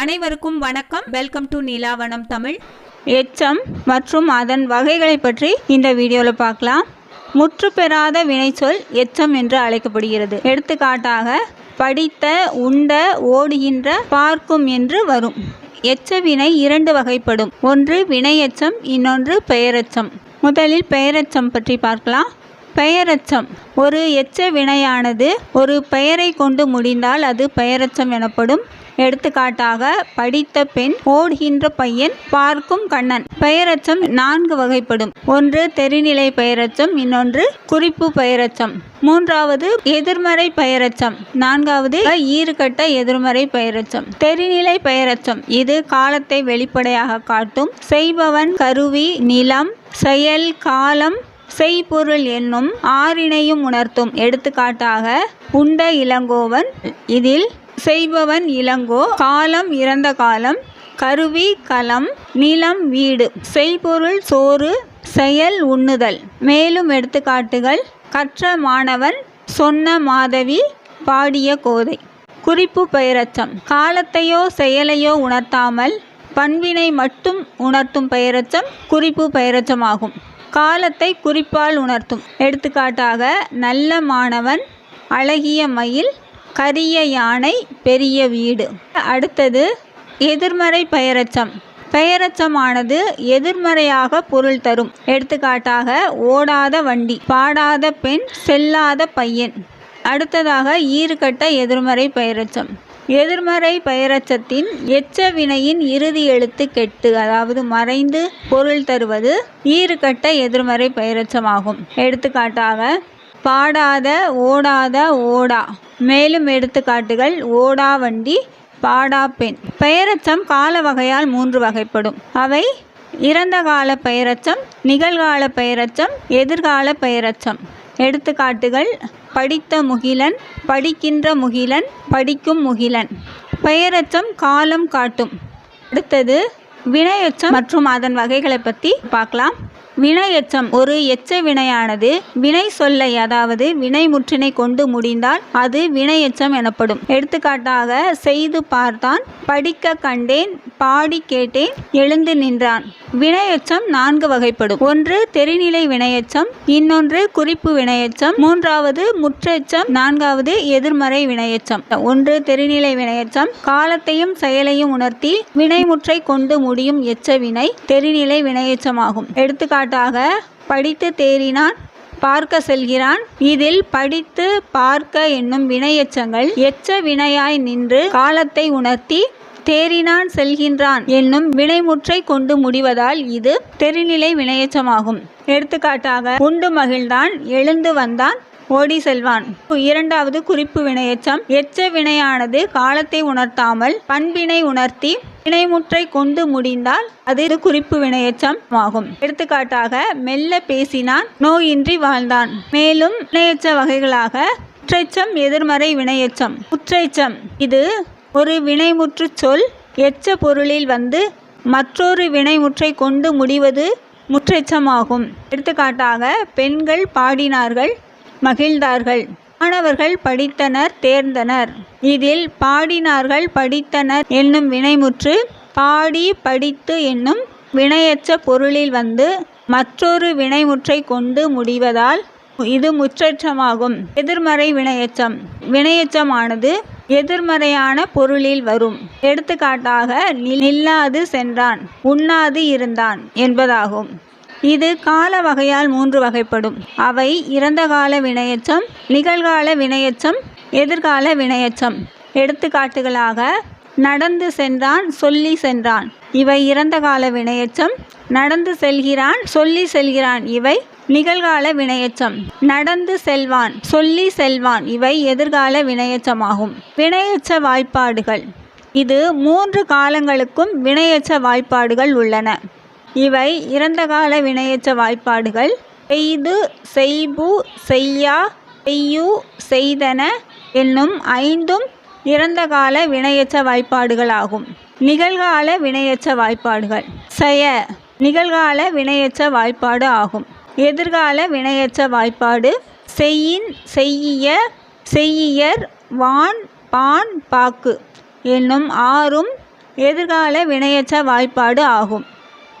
அனைவருக்கும் வணக்கம். Welcome to Neelavanam Tamil. எச்சம் மற்றும் அதன் வகைகளை பற்றி இந்த வீடியோவில் பார்க்கலாம். முற்று பெறாத வினைச்சொல் எச்சம் என்று அழைக்கப்படுகிறது. எடுத்துக்காட்டாக படித்த உண்ட ஓடுகின்ற பார்க்கும் என்று வரும். எச்ச வினை இரண்டு வகைப்படும். ஒன்று வினையச்சம் இன்னொன்று பெயரெச்சம். முதலில் பெயரெச்சம் பற்றி பார்க்கலாம். பெயரெச்சம். ஒரு எச்ச வினையானது ஒரு பெயரை கொண்டு முடிந்தால் அது பெயரெச்சம் எனப்படும். எடுத்துக்காட்டாக படித்த பெண் ஓடுகின்ற பையன் பார்க்கும் கண்ணன். பெயரச்சம் நான்கு வகைப்படும். ஒன்று தெரிநிலை பெயரச்சம் இன்னொன்று குறிப்பு பெயரச்சம். மூன்றாவது எதிர்மறை பெயரச்சம். நான்காவது ஈறுகட்ட எதிர்மறை பெயரச்சம். தெரிநிலை பெயரச்சம். இது காலத்தை வெளிப்படையாக காட்டும். செய்பவன் கருவி நிலம் செயல் காலம் செய்பொருள் என்னும் ஆறினையும் உணர்த்தும். எடுத்துக்காட்டாக உண்ட இளங்கோவன் இதில் செய்பவன் இளங்கோ காலம் இறந்த காலம் கருவி களம் நிலம் வீடு செய்பொருள் சோறு செயல் உண்ணுதல். மேலும் எடுத்துக்காட்டுகள் கற்ற மாணவன் சொன்ன மாதவி பாடிய கோதை. குறிப்பு பெயரச்சம். காலத்தையோ செயலையோ உணர்த்தாமல் பண்பினை மட்டும் உணர்த்தும் பெயரச்சம் குறிப்பு பெயரச்சமாகும். காலத்தை குறிப்பால் உணர்த்தும். எடுத்துக்காட்டாக நல்ல மாணவன் அழகிய மயில் கரிய யானை பெரிய வீடு. அடுத்தது எதிர்மறை பெயரச்சம். பெயரச்சமானது எதிர்மறையாக பொருள் தரும். எடுத்துக்காட்டாக ஓடாத வண்டி பாடாத பெண் செல்லாத பையன். அடுத்ததாக ஈறுகட்ட எதிர்மறை பெயரச்சம். எதிர்மறை பெயரச்சத்தின் எச்ச வினையின் இறுதி எழுத்து கெட்டு அதாவது மறைந்து பொருள் தருவது ஈறுகட்ட எதிர்மறை பெயரச்சமாகும். எடுத்துக்காட்டாக பாடாத ஓடாத ஓடா. மேலும் எடுத்துக்காட்டுகள் ஓடா வண்டி பாடா பெண். பெயரச்சம் கால வகையால் மூன்று வகைப்படும். அவை இறந்த கால பெயரச்சம் நிகழ்கால பெயரச்சம் எதிர்கால பெயரச்சம். எடுத்துக்காட்டுகள். படித்த முகிலன் படிக்கின்ற முகிலன் படிக்கும் முகிலன். பெயரச்சம் காலம் காட்டும். அடுத்தது வினையொச்சம் மற்றும் அதன் வகைகளை பற்றி பார்க்கலாம். வினையெச்சம் ஒரு எச்ச வினையானது வினை சொல்லை அதாவது வினை முற்றினை கொண்டு முடிந்தால் அது வினையெச்சம் எனப்படும். எடுத்துக்காட்டாக செய்து பார்த்தான் படிக்க கண்டேன் பாடி கேட்டேன் எழுந்து நின்றான். வினையெச்சம் நான்கு வகைப்படும். ஒன்று தெரிநிலை வினையெச்சம் இன்னொன்று குறிப்பு வினையெச்சம் மூன்றாவது முற்றெச்சம் நான்காவது எதிர்மறை வினையெச்சம் ஒன்று தெரிநிலை வினையெச்சம் காலத்தையும் செயலையும் உணர்த்தி வினைமுற்றை கொண்டு முடியும் எச்ச வினை தெரிநிலை வினையெச்சமாகும் எடுத்துக்காட்டாக படித்து தேறினான் பார்க்க செல்கிறான். இதில் படித்து பார்க்க என்னும் வினையெச்சங்கள் எச்ச வினையாய் நின்று காலத்தை உணர்த்தி தேறினான் செல்கின்றான் என்னும் வினைமுற்றை கொண்டு முடிவதால் இது தெரிநிலை வினையச்சமாகும். எடுத்துக்காட்டாக உண்டு மகிழ்ந்தான் எழுந்து வந்தான் ஓடி செல்வான். இரண்டாவது குறிப்பு வினையெச்சம். எச்ச வினையானது காலத்தை உணர்த்தாமல் பண்பினை உணர்த்தி வினைமுற்றை கொண்டு முடிந்தால் அது குறிப்பு வினையெச்சம் ஆகும். எடுத்துக்காட்டாக மெல்ல பேசினான் நோயின்றி வாழ்ந்தான். மேலும் வினையெச்ச வகைகளாக முற்றெச்சம் எதிர்மறை வினையெச்சம். முற்றெச்சம் இது ஒரு வினைமுற்று சொல். எச்ச பொருளில் வந்து மற்றொரு வினைமுற்றை கொண்டு முடிவது முற்றெச்சமாகும் எடுத்துக்காட்டாக பெண்கள் பாடினார்கள் மகிழ்ந்தார்கள். மாணவர்கள் படித்தனர் தேர்ந்தனர். இதில் பாடினார்கள் படித்தனர் என்னும் வினைமுற்று பாடி படித்து என்னும் வினையற்ற பொருளில் வந்து மற்றொரு வினைமுற்றை கொண்டு முடிவதால் இது முற்றற்றமாகும். எதிர்மறை வினையச்சம் வினையச்சமானது எதிர்மறையான பொருளில் வரும். எடுத்துக்காட்டாக நில்லாது சென்றான் உண்ணாது இருந்தான் என்பதாகும். இது கால வகையால் மூன்று வகைப்படும். அவை இறந்த கால வினையச்சம் நிகழ்கால வினையச்சம் எதிர்கால வினையச்சம். எடுத்துக்காட்டுகளாக நடந்து சென்றான் சொல்லி சென்றான். இவை இறந்த கால வினையச்சம் நடந்து செல்கிறான் சொல்லி செல்கிறான். இவை நிகழ்கால வினையச்சம் நடந்து செல்வான் சொல்லி செல்வான். இவை எதிர்கால வினையச்சமாகும். வினையச்ச வாய்ப்பாடுகள். இது மூன்று காலங்களுக்கும் வினையச்ச வாய்ப்பாடுகள் உள்ளன. இவை இறந்தகால வினையற்ற வாய்ப்பாடுகள். செய்து செய்பு செய்யா செய்யு செய்தன என்னும் ஐந்தும் இறந்தகால வினையற்ற வாய்ப்பாடுகளாகும். நிகழ்கால வினையற்ற வாய்ப்பாடுகள். செய நிகழ்கால வினையற்ற வாய்ப்பாடு ஆகும். எதிர்கால வினையற்ற வாய்ப்பாடு. செய்யின் செய்யிய செய்யியர் வான் பான் பாக்கு என்னும் ஆறும் எதிர்கால வினையற்ற வாய்ப்பாடு ஆகும்.